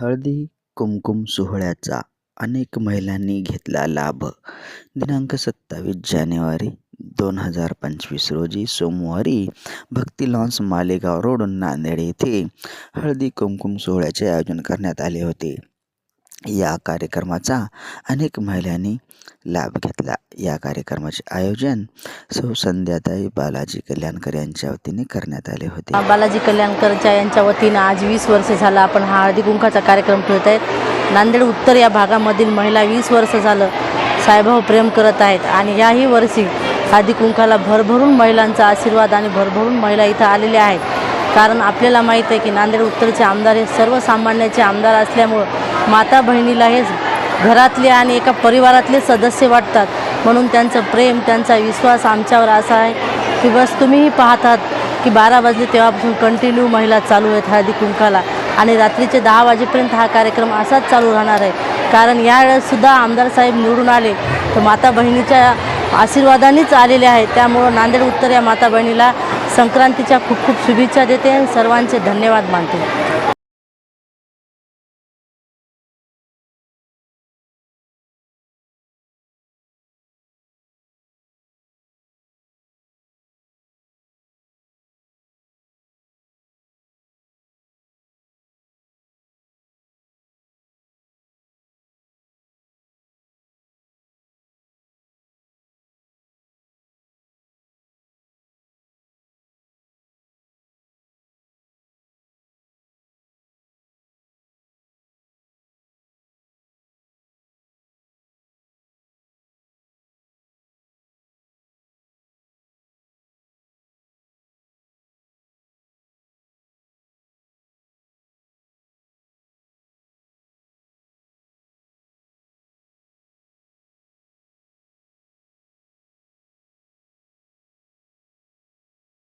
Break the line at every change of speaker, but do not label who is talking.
हळदी कुमकुम सोहळ्याचा अनेक महिलांनी घेतला लाभ. दिनांक सत्तावीस जानेवारी दोन हजार पंचवीस रोजी सोमवारी भक्ती लॉन्स मालेगाव रोड नांदेड येथे हळदी कुमकुम सोहळ्याचे आयोजन करण्यात आले होते. या कार्यक्रमाचा अनेक महिलांनी लाभ घेतला. या कार्यक्रमाचे आयोजन सौ संध्याताई बालाजी कल्याणकर यांच्या वतीने करण्यात आले होते.
बालाजी कल्याणकरच्या यांच्या वतीनं आज वीस वर्ष झालं आपण हा हळदी कुंकाचा कार्यक्रम ठेवत आहेत. नांदेड उत्तर या भागामधील महिला वीस वर्ष झालं साईभाऊ प्रेम करत आहेत आणि याही वर्षी हळदी कुंकाला भरभरून महिलांचा आशीर्वाद आणि भरभरून महिला इथं आलेल्या आहेत. कारण आपल्याला माहीत आहे की नांदेड उत्तरचे आमदार हे सर्वसामान्याचे आमदार असल्यामुळं माता बहिणीला हे घरातले आणि एका परिवारातले सदस्य वाटतात. म्हणून त्यांचं प्रेम त्यांचा विश्वास आमच्यावर असा आहे की बस तुम्हीही पाहतात की बारा वाजले तेव्हापासून कंटिन्यू महिला चालू आहेत हळदी कुंकाला. आणि रात्रीचे दहा वाजेपर्यंत हा कार्यक्रम असाच चालू राहणार आहे. कारण यावेळेससुद्धा आमदार साहेब निवडून आले. तर माता बहिणीच्या आशीर्वादानेच आलेले आहेत. त्यामुळं नांदेड उत्तर या माता बहिणीला संक्रांतीच्या खूप खूप शुभेच्छा देते आणि सर्वांचे धन्यवाद मानते.